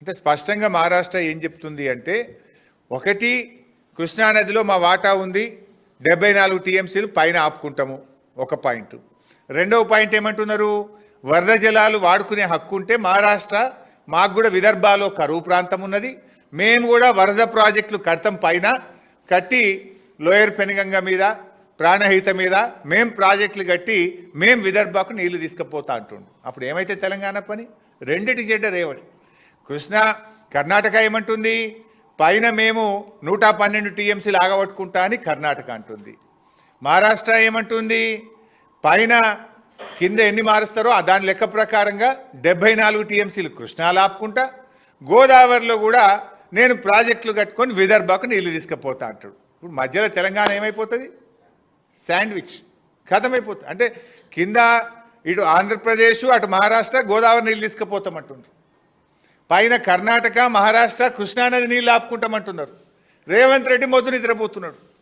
అంటే స్పష్టంగా మహారాష్ట్ర ఏం చెప్తుంది అంటే ఒకటి కృష్ణానదిలో మా వాటా ఉంది డెబ్బై నాలుగు టీఎంసీలు పైన ఆపుకుంటాము ఒక పాయింట్. రెండవ పాయింట్ ఏమంటున్నారు? వరద జలాలు వాడుకునే హక్కు ఉంటే మహారాష్ట్ర మాకు కూడా విదర్భాలో కరువు ప్రాంతం ఉన్నది మేము కూడా వరద ప్రాజెక్టులు కడతాం పైన కట్టి లోయర్ పెనుగంగ మీద ప్రాణహిత మీద మేం ప్రాజెక్టులు కట్టి మేం విదర్భకు నీళ్ళు తీసుకుపోతా అంటుండు. అప్పుడు ఏమైతే తెలంగాణ పని? రెండిటి చెడ్డ రేవటి. కృష్ణ కర్ణాటక ఏమంటుంది? పైన మేము నూట పన్నెండు టీఎంసీలు ఆగబట్టుకుంటా అని కర్ణాటక అంటుంది. మహారాష్ట్ర ఏమంటుంది? పైన కింద ఎన్ని మారుస్తారో ఆ దాని లెక్క ప్రకారంగా డెబ్బై నాలుగు టీఎంసీలు కృష్ణాలు ఆపుకుంటా గోదావరిలో కూడా నేను ప్రాజెక్టులు కట్టుకొని విదర్భకు నీళ్ళు తీసుకుపోతా అంటాడు. ఇప్పుడు మధ్యలో తెలంగాణ ఏమైపోతుంది? శాండ్విచ్. ఖతమైపోతుంది అంటే కింద ఇటు ఆంధ్రప్రదేశ్ అటు మహారాష్ట్ర గోదావరి నీళ్ళు తీసుకుపోతామంటుండ్రు. పైన కర్ణాటక మహారాష్ట్ర కృష్ణానది నీళ్ళు ఆపుకుంటామంటున్నారు. రేవంత్ రెడ్డి మొద్దు నిద్రపోతున్నాడు.